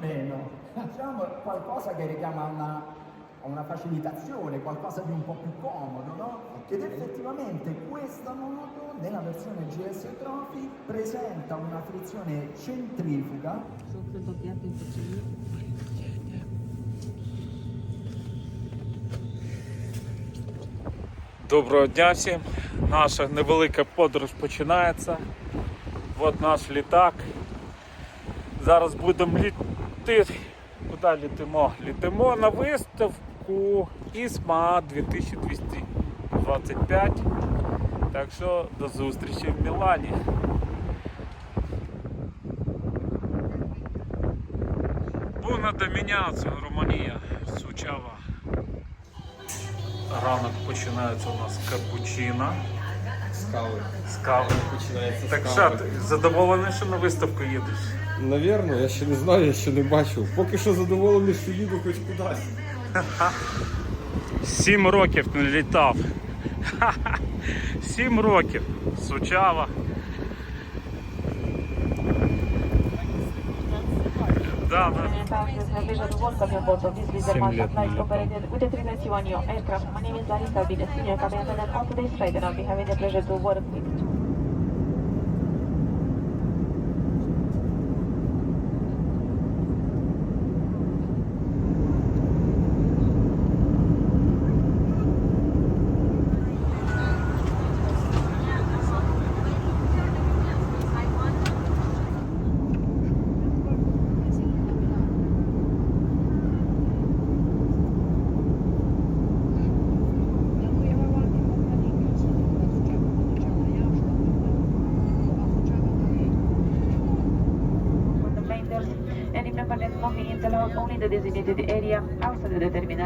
meno. Facciamo qualcosa che richiama una, a una facilitazione, qualcosa di un po' più comodo, no? Ed effettivamente questa moto nella versione GS Trophy presenta una frizione centrifuga Sopra doppiato in facilità. Доброго дня всім. Наша невелика подорож починається. От наш літак. Зараз будемо Літи. Куди літимо? Літимо на виставку ІСМА 2225. Так що до зустрічі в Мілані. Буна доміняція, Румунія, Сучава. Ранок починається у нас капучино Кави. з кави. Починається Так з що, ти задоволений, що на виставку їдеш? Навірно, я ще не знаю, я ще не бачив. Поки що задоволений, що їду хоч кудись. Сім років не літав. Ха-ха. Сім років. Сучава. Да, да. With a 391 aircraft. My name is Larissa, the I'll be having the pleasure to work with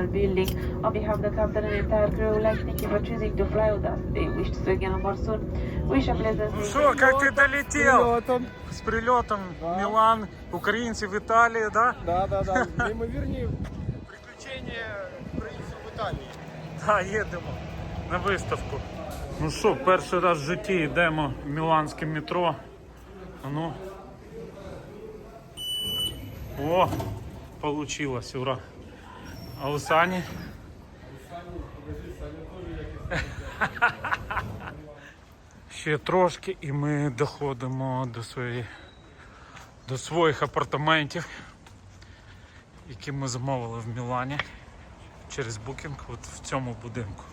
of building. On behalf of the captain and entire crew, like thank you for choosing to fly with us. They wish to see you again on board soon. Wish a pleasant Ну stay. що, як ти долетів? З прильотом в Мілан, українці в Італії, да? Да, да, да. Неймовірні приключення українців в Італії. Так, їдемо на виставку. Ну що, перший раз в житті йдемо в міланське метро. А ну. О, получилось, ура. А у Сані? Ще трошки і ми доходимо до своєї до своїх апартаментів, які ми замовили в Мілані через букінг от в цьому будинку.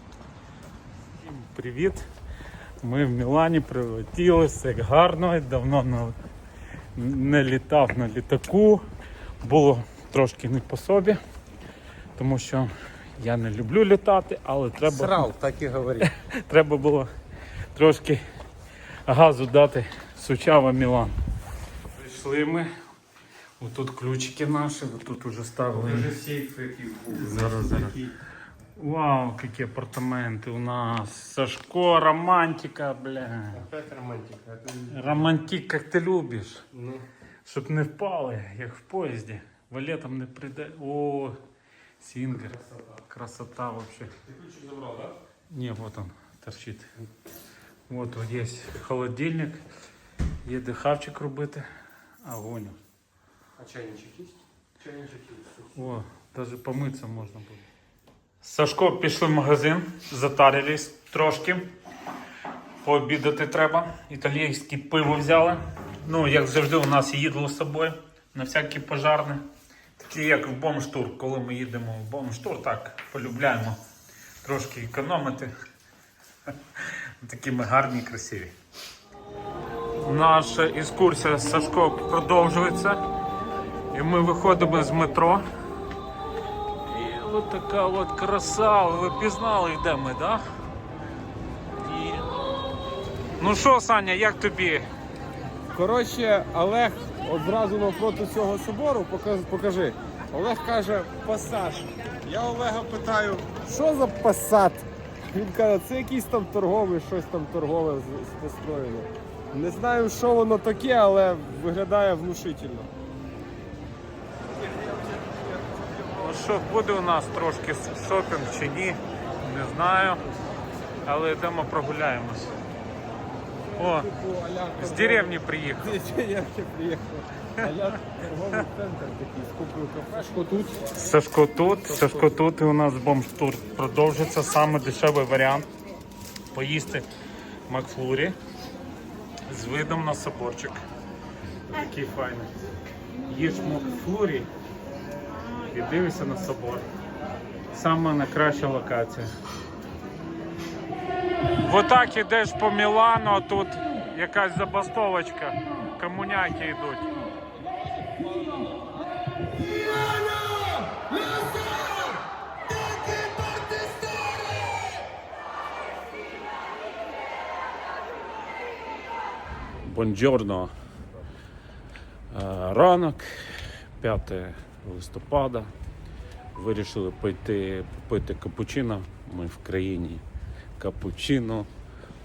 Всім привіт! Ми в Мілані прилетіли, все гарно, давно не літав на літаку. Було трошки не по собі, тому що я не люблю літати, але треба, Срал, так і говорить. треба було трошки газу дати Сучава Мілан. Прийшли ми. Отут ключики наші, тут уже ставили. сейф, який був. Зараз, зараз. Вау, какие апартаменты у нас. Сашко, романтика, бля. Опять романтика. Романтик, как ты любишь. Ну, Щоб не впали, як в поїзді. Валетом не прийде. О, сінгер. Красота вообще. ти ключик забрав, так? Не, вот он торчит. Вот вот есть холодильник. Є де хавчик робити. Огонь. А чайничок є? Чайничок є. О, даже помитися можна буде. Сашко пішли в магазин, затарились трошки. Пообідати треба. Італійське пиво взяли. Ну, як завжди, у нас їдло з собою на всякі пожарне. Такі як в бомштур, коли ми їдемо в бомштур, так полюбляємо трошки економити. Такі ми гарні красиві. Наша екскурсія з Сашко продовжується. І ми виходимо з метро. І от така от краса. Ви пізнали, де ми, да? І... Ну що, Саня, як тобі? Коротше, Олег одразу навпроти цього собору, покажи. Олег каже, пасаж. Я Олега питаю, що за пасад? Він каже, це якийсь там торговий, щось там торгове построєно. Не знаю, що воно таке, але виглядає внушительно. Ну що, буде у нас трошки шопінг чи ні? Не знаю. Але йдемо прогуляємось. О, з деревні приїхав. З деревні приїхав. А-ля торговий центр такий, кафешку тут. Сашко тут, Сашко тут і у нас бомж-тур продовжиться. Саме дешевий варіант поїсти в Макфлурі з видом на соборчик. Такий файний. Їж в Макфлурі і дивишся на собор. Саме найкраща локація. Отак ідеш по Мілану, а тут якась забастовочка. Комуняки йдуть. Бонджорно. Е, Ранок, 5 листопада. Вирішили пойти попити капучино. Ми в країні капучино,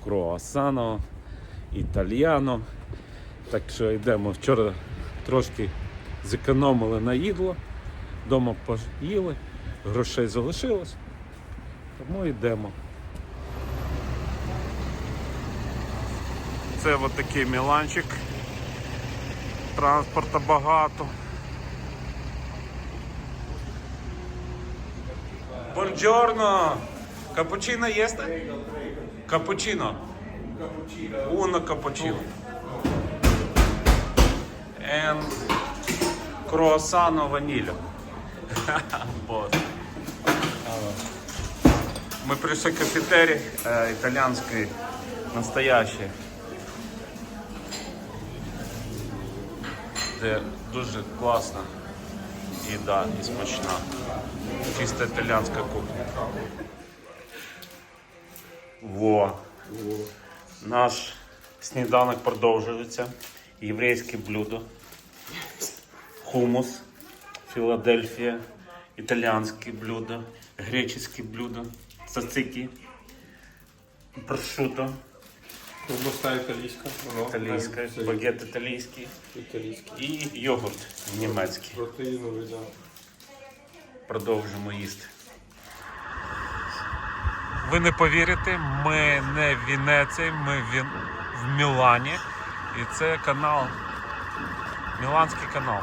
круасано, італьяно. Так що йдемо. Вчора трошки зекономили на їдло, вдома поїли, грошей залишилось, тому йдемо. Це от такий Міланчик. Транспорта багато. Buongiorno! Капучино їсте? Капучино. Uno cappuccino. And ванілю. Боже. Ми прийшли к кафетері е, італійської, настоящий. Де дуже класна їда і смачна. Чиста італійська кухня. Во. Наш сніданок продовжується. Єврейське блюдо. Хумус, Філадельфія, італіянське блюдо, греческе блюдо, цацики, прошуто, Ковбаса італійська. це багет італійський Італійський. і йогурт німецький. Протеїновий, да. Продовжимо їсти. Ви не повірите, ми не в Венеції, ми в, в Мілані. І це канал. Міланський канал.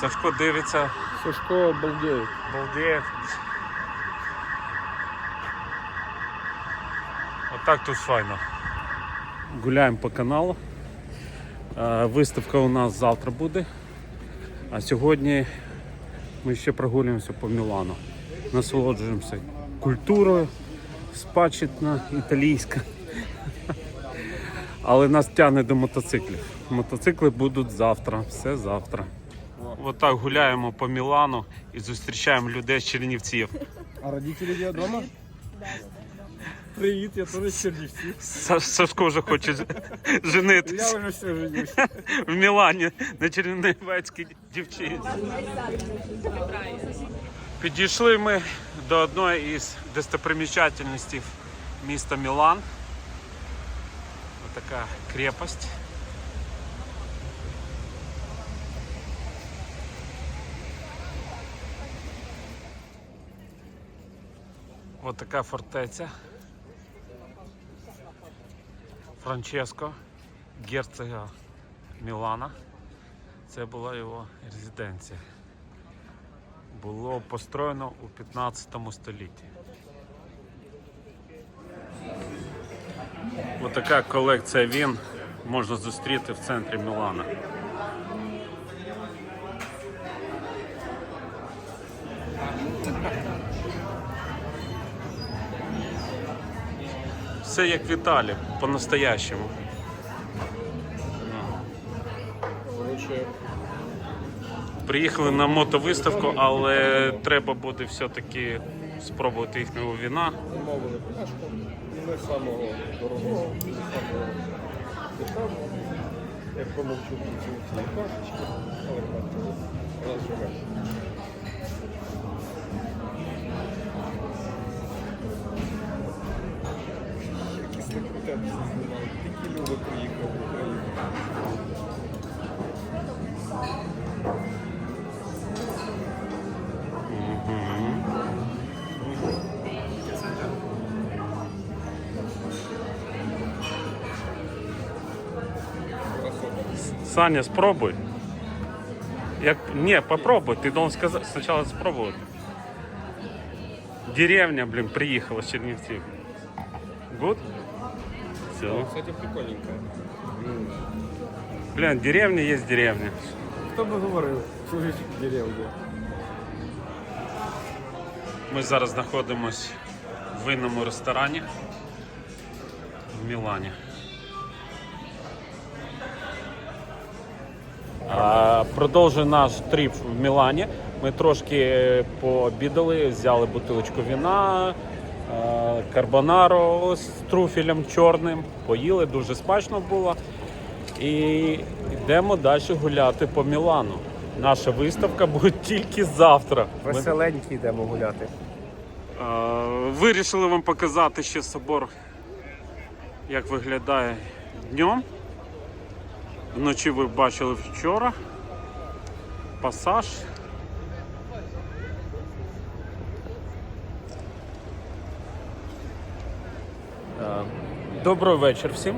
Сашко дивиться, Сашко обалдеє. балдеє. Отак тут файно. Гуляємо по каналу. Е, Виставка у нас завтра буде. А сьогодні ми ще прогулюємося по Мілану. Насолоджуємося культурою, спадщина італійська. Але нас тягне до мотоциклів. Мотоцикли будуть завтра, все завтра. Отак гуляємо по Мілану і зустрічаємо людей з Чернівців. А родителі є вдома? Привіт, я теж з Чернівців. Саш- Сашко вже хоче ж- женитися Я вже все женився. в Мілані на чернівецькій дівчині. Підійшли ми до одної із достопримічательностей міста Мілан. Ось така крепость. Ось така фортеця. Франческо, герцога Мілана. Це була його резиденція. Було построєно у 15 столітті. Отака колекція він можна зустріти в центрі Мілана. Все як в Італії, по-настоящему. Приїхали на мотовиставку, але треба буде все-таки спробувати їхнього віна. Тільки люди приїхав в Україну. Саня, спробуй. Як... Не, попробуй, ты должен сказать, сначала спробовать. Деревня, блин, приехала с Чернівців. Good? Все. Кстати, прикольненько. Блин, деревня есть деревня. Хто би говорив? Чужі деревні. Ми зараз знаходимось в винному ресторані в Мілані. Продовжує наш тріп в Мілані. Ми трошки пообідали, взяли бутилочку віна, е, карбонару з труфелем чорним, поїли, дуже смачно було. І йдемо далі гуляти по Мілану. Наша виставка буде тільки завтра. Ми- Веселенькі йдемо гуляти. Е, Вирішили вам показати ще собор, як виглядає днем. Вночі ви бачили вчора. Пасаж. Е, Добрий вечір всім.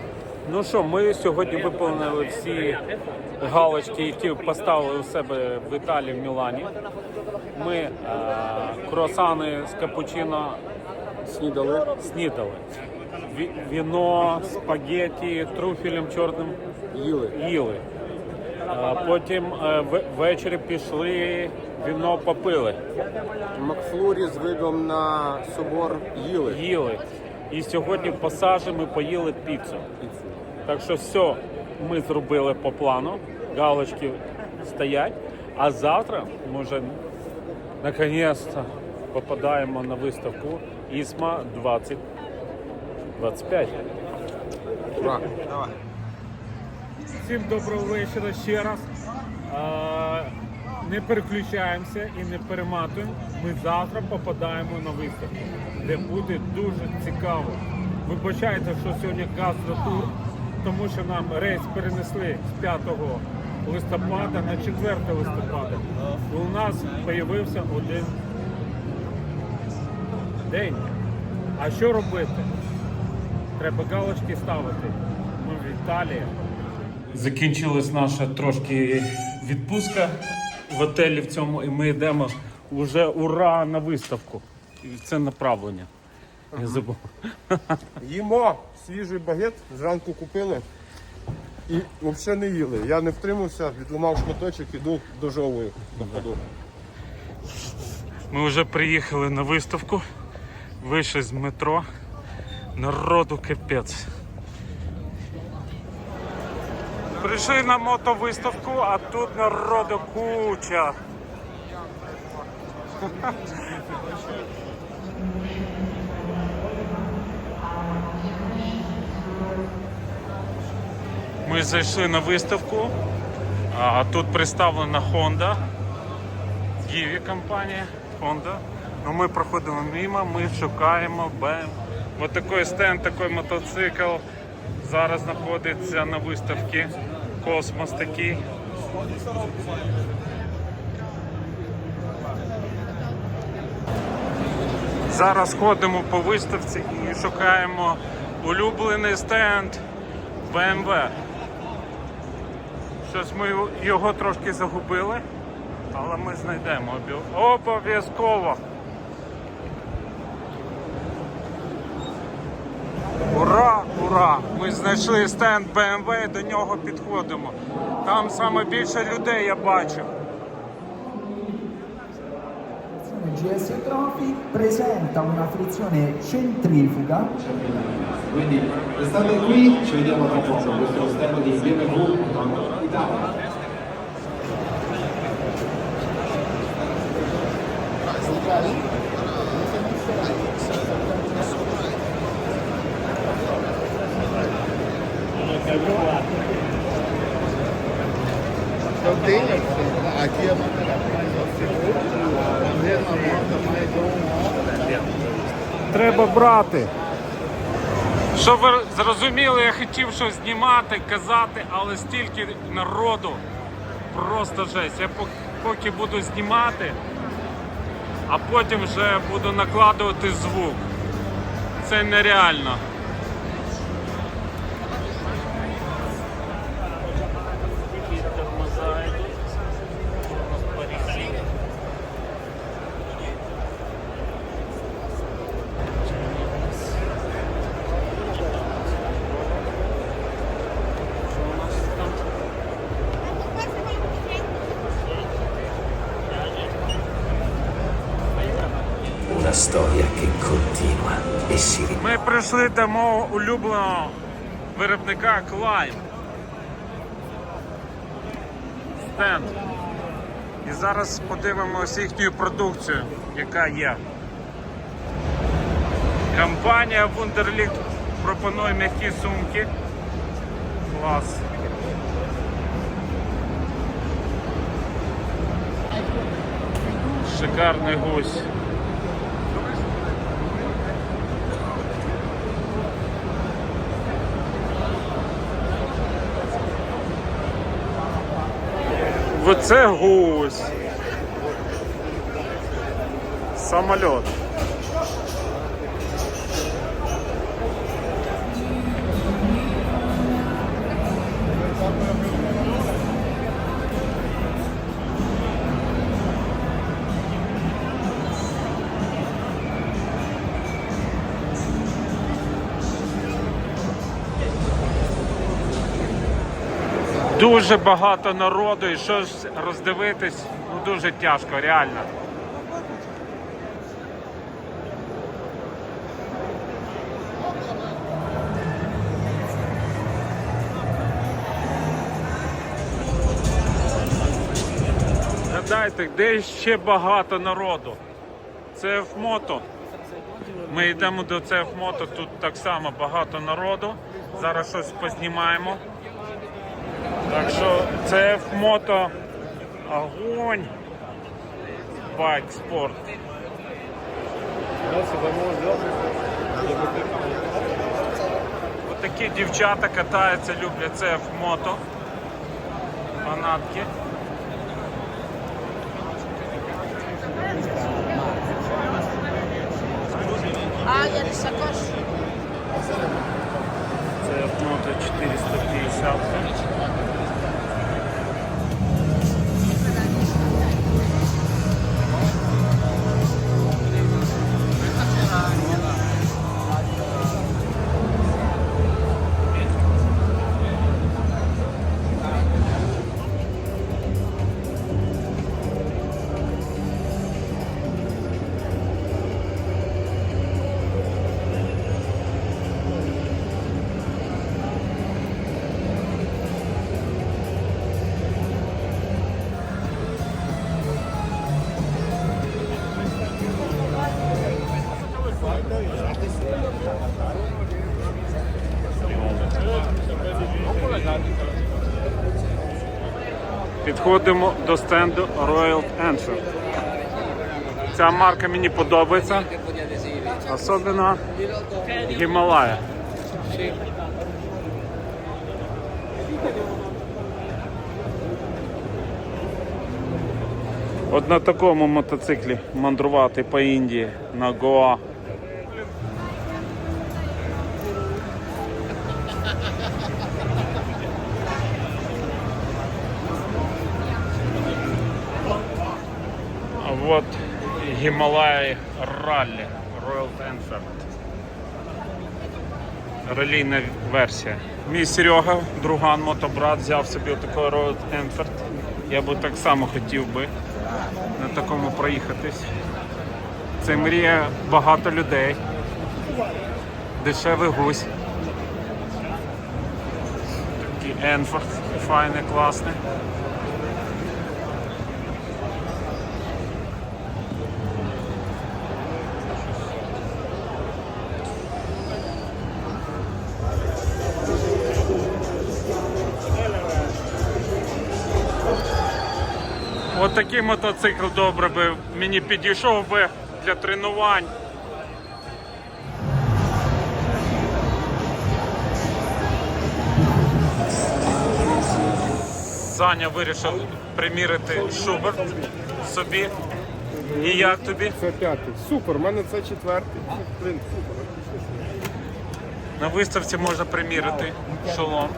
Ну що, ми сьогодні виповнили всі галочки, які поставили у себе в Італії в Мілані. Ми е, круасани з капучино Снідали. снідали. Ві- Віно, спагетті, труфелем чорним Їли. їли. А потім е, в- ввечері пішли, віно попили, Макфлурі з видом на собор їли. їли. І сьогодні в пасажі ми поїли піцу. Так що все ми зробили по плану, галочки стоять. А завтра ми вже наконець-то попадаємо на виставку ІСМА 2025. Ура. Всім доброго вечора ще раз. А, не переключаємося і не перематуємо. Ми завтра попадаємо на виставку, де буде дуже цікаво. Вибачайте, що сьогодні газотур, тому що нам рейс перенесли з 5 листопада на 4 листопада. У нас з'явився один день. А що робити? Треба галочки ставити. Ми в Італії. Закінчилась наша трошки відпустка в готелі в цьому, і ми йдемо вже ура на виставку. І це направлення. Я забув. Їмо свіжий багет, зранку купили і взагалі не їли. Я не втримався, відламав шматочок, іду дожовую на ходу. Ми вже приїхали на виставку, вийшли з метро. Народу капець. Прийшли на мотовиставку, а тут народу куча. Ми зайшли на виставку, а тут представлена Honda. Гіві компанія Honda. Ну, ми проходимо мимо, ми шукаємо БМ. Ось такий стенд, такий мотоцикл. Зараз знаходиться на виставці. Космос такий. Зараз ходимо по виставці і шукаємо улюблений стенд BMW. Щось ми його трошки загубили. Але ми знайдемо обов'язково. Ура! Ура! Ми знайшли стенд BMW, до нього підходимо. Там саме більше людей я бачив. GS Trophy presenta una frizione centrifuga Quindi restate qui, ci vediamo tra poco, questo è lo stand di BMW Italia. Eu tenho, aqui a Треба брати. Щоб ви зрозуміли, я хотів щось знімати, казати, але стільки народу. Просто жесть. Я поки буду знімати, а потім вже буду накладувати звук. Це нереально. Che continua e si. Ми прийшли до мого улюбленого виробника Climb. Стенд. І зараз подивимося їхню продукцію, яка є. Компанія Wunderlicht пропонує м'які сумки. Клас. Шикарний гусь. Оце гусь. Самоліт. Дуже багато народу і щось роздивитись ну дуже тяжко, реально. Гадайте, де ще багато народу? Це в мото. Ми йдемо до CF мото, тут так само багато народу. Зараз щось познімаємо. Так що це мото огонь. Байк спорт. Ось такі дівчата катаються, люблять це в мото. Фанатки. А я Це в мото 450. Підходимо до стенду Royal Enfield. Ця марка мені подобається. Особливо Гімалая. От на такому мотоциклі мандрувати по Індії на Гоа. Гімалаї Раллі Royal Enfield. Релійна версія. Мій Серега, друган мотобрат, взяв собі отакий Royal Enfield. Я би так само хотів би на такому проїхатись. Це мрія багато людей. Дешевий гусь. Такий Енфорд, файний, класний. Такий мотоцикл добре би мені підійшов би для тренувань. Саня вирішив примірити Шуберт собі. І як тобі? Це п'ятий. Супер, у мене це четвертий. Блин, супер. На виставці можна примірити шолом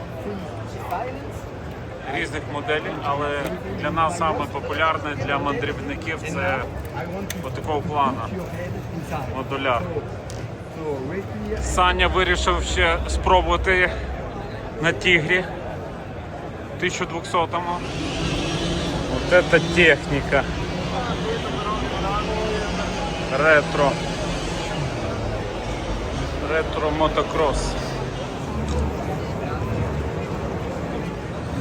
різних моделей, але для нас саме популярне для мандрівників це такого плану модуляр. Саня вирішив ще спробувати на тігрі 1200-му. Вот это техніка. Ретро. Ретро мотокрос.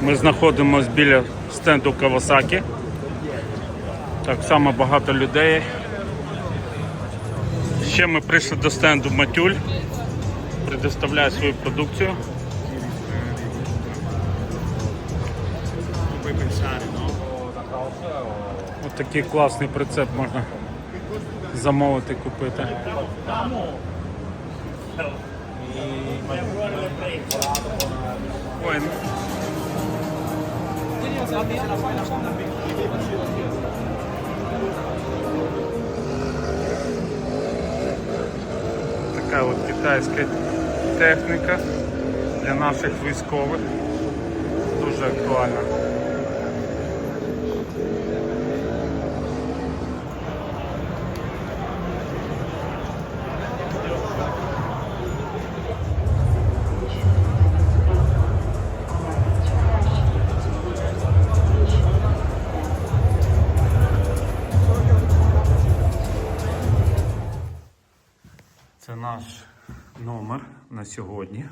Ми знаходимося біля стенду Кавасакі. Так само багато людей. Ще ми прийшли до стенду Матюль. Предоставляє свою продукцію. Ось такий класний прицеп можна замовити, купити. Ой, така от китайська техніка для наших військових. Дуже актуальна. Сьогодні.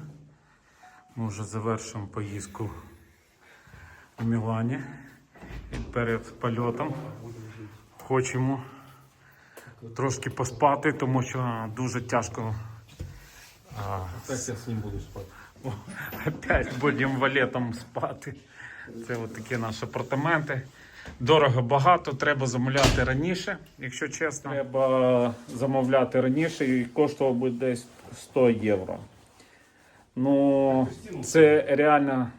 Ми вже завершуємо поїздку у Мілані. І перед польотом хочемо трошки поспати, тому що дуже тяжко. Так я з ним буду спати. Опять будемо валетом спати. Це от такі наші апартаменти. Дорого багато, треба замовляти раніше, якщо чесно. Треба замовляти раніше і коштувало би десь 100 євро. Ну, це реально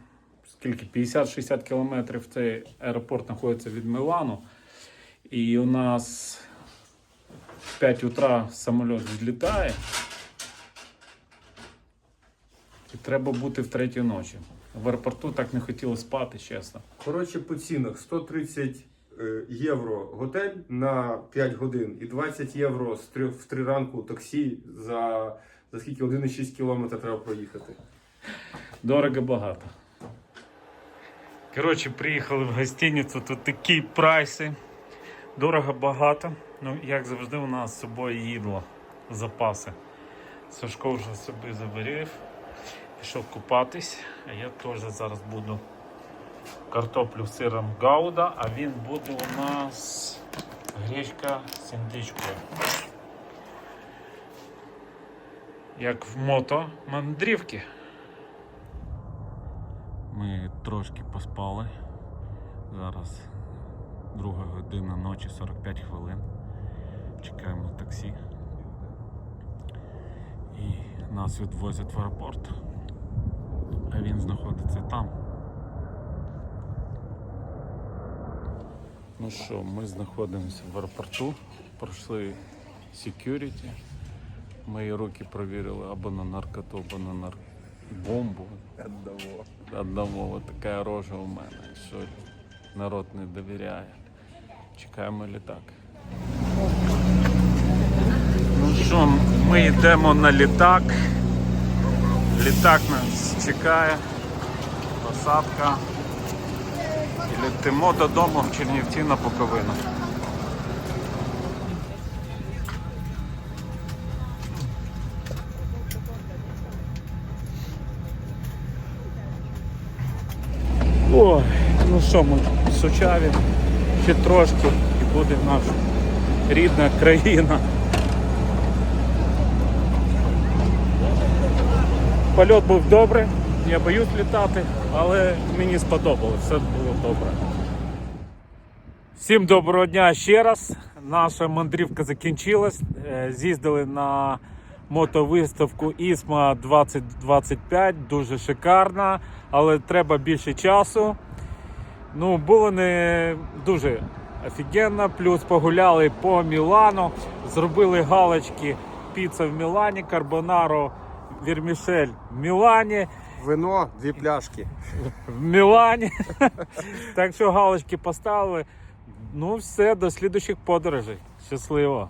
скільки? 50-60 кілометрів цей аеропорт знаходиться від Мілану. І у нас в 5 утра самоліт злітає. І треба бути в третій ночі. В аеропорту так не хотілося спати, чесно. Коротше, по цінах 130 е, євро готель на 5 годин і 20 євро в 3 ранку таксі за, за скільки 1,6 кілометра треба проїхати. Дорого багато. Коротше, приїхали в гостиницю, тут такі прайси. Дорого багато. Ну, як завжди, у нас з собою їдло, запаси. Сашко вже собі заварив, пішов купатись, а я теж зараз буду картоплю з сиром гауда, а він буде у нас гречка з індичкою. Як в мото мандрівки. Ми трошки поспали. Зараз друга година ночі, 45 хвилин. Чекаємо таксі. І нас відвозять в аеропорт. А він знаходиться там. Ну що, ми знаходимося в аеропорту, пройшли security. Мої руки провірили або на наркоту, або на нар... бомбу. Одного. Одного от така рожа у мене, що народ не довіряє. Чекаємо літак. Ну що, ми йдемо на літак. Літак нас чекає. Посадка. І летимо додому в Чернівці на Буковину. Ой, ну що ми в Сучаві ще трошки і буде наша рідна країна. Польот був добрий, я боюсь літати, але мені сподобалось, все було добре. Всім доброго дня ще раз. Наша мандрівка закінчилась. Е, З'їздили на мотовиставку Ісма 2025, дуже шикарна, але треба більше часу. Ну, було не дуже офігенно. Плюс погуляли по Мілану, зробили галочки піца в Мілані, карбонаро, вірмішель в Мілані. Вино, дві пляшки. в Мілані. так що галочки поставили. Ну, все, до слідуючих подорожей. Щасливо!